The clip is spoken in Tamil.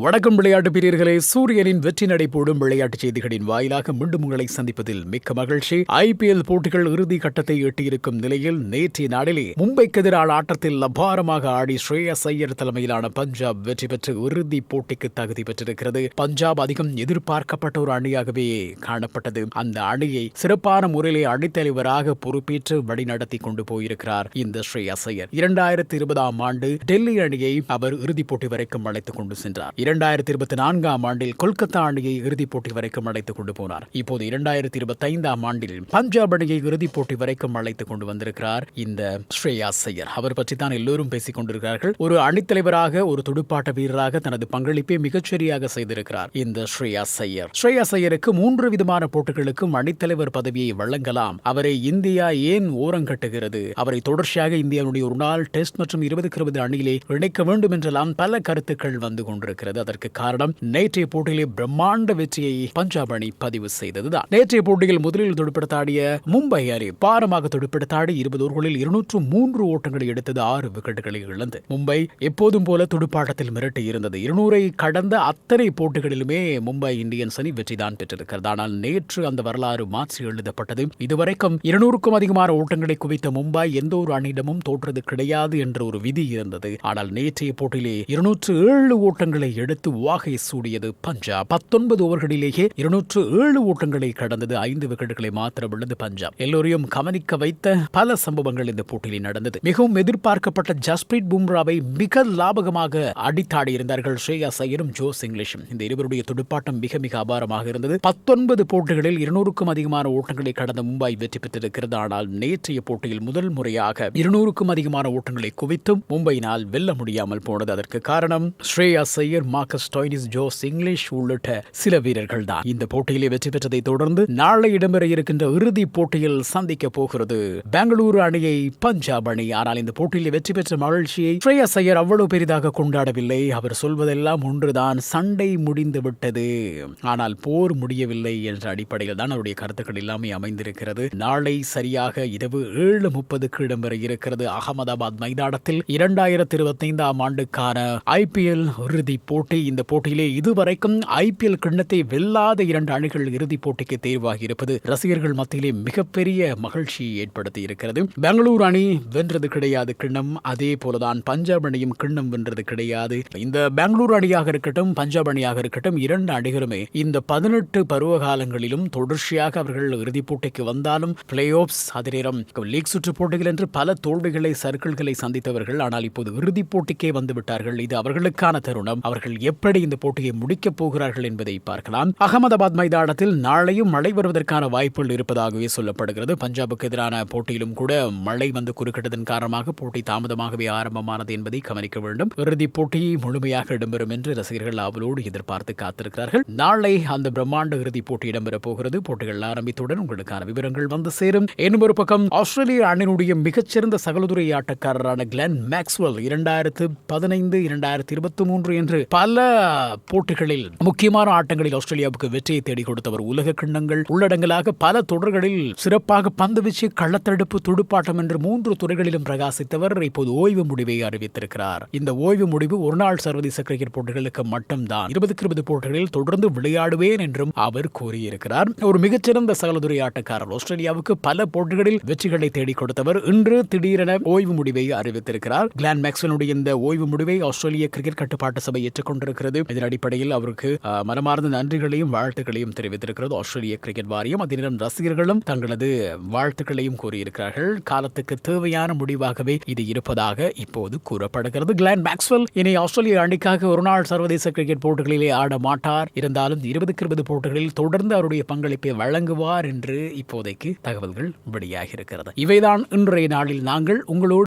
வணக்கம் விளையாட்டு பிரியர்களே. சூரியனின் வெற்றி நடை போடும் விளையாட்டுச் செய்திகளின் வாயிலாக மீண்டும் உங்களை சந்திப்பதில் மிக்க மகிழ்ச்சி. ஐபிஎல் போட்டிகள் இறுதி கட்டத்தை எட்டியிருக்கும் நிலையில் நேற்றைய நாளிலே மும்பைக்கு எதிரான ஆட்டத்தில் அபாரமாக ஆடி ஸ்ரேயஸ் ஐயர் தலைமையிலான பஞ்சாப் வெற்றி பெற்று இறுதி போட்டிக்கு தகுதி பெற்றிருக்கிறது. பஞ்சாப் அதிகம் எதிர்பார்க்கப்பட்ட ஒரு அணியாகவே காணப்பட்டது. அந்த அணியை சிறப்பான முறையிலே அணித்தலைவராக பொறுப்பேற்று வழிநடத்தி கொண்டு போயிருக்கிறார் இந்த ஸ்ரேயஸ் ஐயர். இரண்டாயிரத்தி இருபதாம் ஆண்டு டெல்லி அணியை அவர் இறுதிப் போட்டி வரைக்கும் அழைத்துக் கொண்டு சென்றார். இரண்டாயிரத்தி இருபத்தி நான்காம் ஆண்டில் கொல்கத்தா அணியை இறுதிப் போட்டி வரைக்கும் அழைத்துக் கொண்டு போனார். இப்போது இரண்டாயிரத்தி இருபத்தி ஐந்தாம் ஆண்டில் பஞ்சாப் அணியை இறுதிப் போட்டி வரைக்கும் அழைத்துக் கொண்டு வந்திருக்கிறார் இந்த ஸ்ரேயா சையர். அவர் பற்றி தான் எல்லோரும் பேசிக் கொண்டிருக்கிறார்கள். ஒரு அணித்தலைவராக ஒரு துடுப்பாட்ட வீரராக தனது பங்களிப்பை மிகச்சரியாக செய்திருக்கிறார் இந்த ஸ்ரேயா சையர். ஸ்ரேயா ஐயருக்கு மூன்று விதமான போட்டிகளுக்கும் அணித்தலைவர் பதவியை வழங்கலாம். அவரை இந்தியா ஏன் ஓரங்கட்டுகிறது அவரை தொடர்ச்சியாக இந்தியாவுடைய ஒரு நாள் டெஸ்ட் மற்றும் இருபதுக்கு இருபது அணியிலே இணைக்க வேண்டும் என்றெல்லாம் பல கருத்துக்கள் வந்து கொண்டிருக்கிறது. அதற்கு காரணம் நேற்றைய போட்டியிலே பிரம்மாண்ட வெற்றியை பஞ்சாப் அணி பதிவு செய்ததுதான். நேற்றைய போட்டியில் முதலில் துடுப்படுத்தாடிய மும்பை அணி பாரமாக துடுப்படுத்தாடி இருபது ஓவர்களில் இருநூற்று மூன்று ஓட்டங்களை எடுத்தது ஆறு விக்கெட்டுகளை இழந்து. மும்பை எப்போதும் போல துடுப்பாட்டத்தில் மிரட்டி இருந்தது இருநூறை கடந்த அத்தனை போட்டிகளிலுமே மும்பை இந்தியன்ஸ் அணி வெற்றிதான் பெற்றிருக்கிறது. ஆனால் நேற்று அந்த வரலாறு மாற்றி எழுதப்பட்டது. இதுவரைக்கும் இருநூறுக்கும் அதிகமான ஓட்டங்களை குவித்த மும்பை எந்த ஒரு அணியிடமும் தோற்றது கிடையாது என்ற ஒரு விதி இருந்தது. ஆனால் நேற்றைய போட்டியிலே இருநூற்று ஏழு ஓட்டங்களை எடுத்து வாகை சூடியது. பஞ்சாப் பத்தொன்பது ஓவர்களிலேயே இருநூற்று ஏழு ஓட்டங்களை கடந்தது. ஐந்து விக்கெட்டுகளை மாத்திரம் விழுந்து பஞ்சாப் எல்லோரையும் கவனிக்க வைத்த பல சம்பவங்கள் இந்த போட்டியில் நடந்தது. மிகவும் எதிர்பார்க்கப்பட்ட ஜஸ்பிரீத் பும்ராவை மிக லாபகமாக அடித்தாடி இருந்தார்கள் ஸ்ரேயாஸ் ஐயரும் ஜோஸ் இங்கிலீஷும். இந்த இருவருடைய துடுப்பாட்டம் மிக மிக அபாரமாக இருந்தது. பத்தொன்பது போட்டிகளில் இருநூறுக்கும் அதிகமான ஓட்டங்களை கடந்த மும்பை வெற்றி பெற்றிருக்கிறது. ஆனால் நேற்றைய போட்டியில் முதல் முறையாக இருநூறுக்கும் அதிகமான ஓட்டங்களை குவித்தும் மும்பையினால் வெல்ல முடியாமல் போனது. அதற்கு காரணம் Shreyas Iyer Marcus Stoinis Josh Inglis உள்ளிட்ட சில வீரர்கள் தான். இந்த போட்டியிலே வெற்றி பெற்றதை தொடர்ந்து நாளை இடம்பெற இருக்கின்ற இறுதி போட்டியில் சந்திக்க போகிறது. பெங்களூரு அணியை பஞ்சாப் அணி. ஆனால் இந்த போட்டியிலே வெற்றி பெற்ற மகிழ்ச்சியை ஸ்ரேயஸ் ஐயர் அவ்வளவு பெரிதாக கொண்டாடவில்லை. அவர் சொல்வதெல்லாம் ஒன்றுதான். சண்டை முடிந்து விட்டது. ஆனால் போர் முடியவில்லை என்ற அடிப்படையில் தான் அவருடைய கருத்துக்கள் எல்லாமே அமைந்திருக்கிறது. நாளை சரியாக இரவு ஏழு முப்பதுக்கு இடம்பெற இருக்கிறது. அகமதாபாத் மைதானத்தில் இரண்டாயிரத்தி இருபத்தி ஐந்தாம் ஆண்டுக்கான ஐபிஎல் இறுதி போட்டி இந்த போட்டியிலே இதுவரைக்கும் ஐபிஎல் கிண்ணத்தை வெல்லாத இரண்டு அணிகள் இறுதிப் போட்டிக்கு தேர்வாகி இருப்பது ரசிகர்கள் மத்தியிலே மிகப்பெரிய மகிழ்ச்சியை ஏற்படுத்தி இருக்கிறது. பெங்களூரு அணி வென்றது கிடையாது கிண்ணம். அதே போலதான் பஞ்சாப் அணியும் கிண்ணம் வென்றது கிடையாது. இந்த பெங்களூரு அணியாக இருக்கட்டும் பஞ்சாப் அணியாக இருக்கட்டும் இரண்டு அணிகளுமே இந்த பதினெட்டு பருவ காலங்களிலும் தொடர்ச்சியாக அவர்கள் இறுதிப் போட்டிக்கு வந்தாலும் பிளே ஆஃப்ஸ் அதே நேரம் லீக் சுற்று போட்டிகள் என்று பல தோல்விகளை சர்க்கிள்களை சந்தித்தவர்கள் ஆனால் இப்போது இறுதிப் போட்டிக்கே வந்து விட்டார்கள் இது அவர்களுக்கான தருணம். அவர்கள் எப்படி இந்த போட்டியை முடிக்கப் போகிறார்கள் என்பதை பார்க்கலாம். அகமதாபாத் மைதானத்தில் நாளையும் மழை வருவதற்கான வாய்ப்புகள் இருப்பதாகவே சொல்லப்படுகிறது. பஞ்சாபுக்கு எதிரான போட்டியிலும் கூட மழை வந்து குறுக்கிட்டதன் காரணமாக போட்டி தாமதமாகவே ஆரம்பமானது என்பதை கவனிக்க வேண்டும். இறுதிப் போட்டி முழுமையாக இடம்பெறும் என்று ரசிகர்கள் ஆவலோடு எதிர்பார்த்து காத்திருக்கிறார்கள். நாளை அந்த பிரம்மாண்ட இறுதிப் போட்டி இடம்பெறப் போகிறது. போட்டிகள் ஆரம்பித்துடன் உங்களுக்கான விவரங்கள் வந்து சேரும். இன்னும் ஒரு பக்கம் ஆஸ்திரேலிய அணியினுடைய மிகச்சிறந்த சகலதுறை ஆட்டக்காரரான கிளென் மேக்ஸ்வெல் இரண்டாயிரத்து பதினைந்து இரண்டாயிரத்தி இருபத்தி மூன்று என்று பல போட்டிகளில் முக்கியமான ஆட்டங்களில் ஆஸ்திரேலியாவுக்கு வெற்றியை தேடி கொடுத்தவர் உலக கிண்ணங்கள். உள்ளடங்கலாக பல தொடர்களில் சிறப்பாக பந்து வீச்சு கள்ளத்தடுப்பு துடுப்பாட்டம் என்று மூன்று துறைகளிலும் பிரகாசித்தவர் இப்போது ஓய்வு முடிவை அறிவித்திருக்கிறார். இந்த ஓய்வு முடிவு ஒருநாள் சர்வதேச கிரிக்கெட் போட்டிகளுக்கு மட்டும்தான் இருபதுக்கு இருபது போட்டிகளில் தொடர்ந்து விளையாடுவேன் என்றும் அவர் கூறியிருக்கிறார். ஒரு மிகச்சிறந்த சகலதுறை ஆட்டக்காரர் ஆஸ்திரேலியாவுக்கு பல போட்டிகளில் வெற்றிகளை தேடிக் கொடுத்தவர் இன்று திடீரென ஓய்வு முடிவை அறிவித்திருக்கிறார். கிளான் மேக்ஸ்வனுடைய இந்த ஓய்வு முடிவை ஆஸ்திரேலிய கிரிக்கெட் கட்டுப்பாட்டு சபை கொண்டிருக்கிறது. இதன் அடிப்படையில் அவருக்கு மனமார்ந்த நன்றிகளையும் வாழ்த்துக்களையும் தெரிவித்திருக்கிறது. ஆஸ்திரேலிய கிரிக்கெட் வாரியம். அதே நேரம் ரசிகர்களும் தங்களது வாழ்த்துக்களையும் கூறியிருக்கிறார்கள். காலத்துக்கு தேவையான முடிவாகவே இது இருப்பதாக இப்போது கூறப்படுகிறது. கிளான் மேக்ஸ்வெல் இனி ஆஸ்திரேலிய அணிக்காக ஒருநாள் சர்வதேச கிரிக்கெட் போட்டிகளிலே ஆட மாட்டார். இருந்தாலும் இருபதுக்கு இருபது போட்டிகளில் தொடர்ந்து அவருடைய பங்களிப்பை வழங்குவார் என்று இப்போதைக்கு தகவல்கள் வெளியாகியிருக்கிறது. இவைதான் இன்றைய நாளில் நாங்கள் உங்களோடு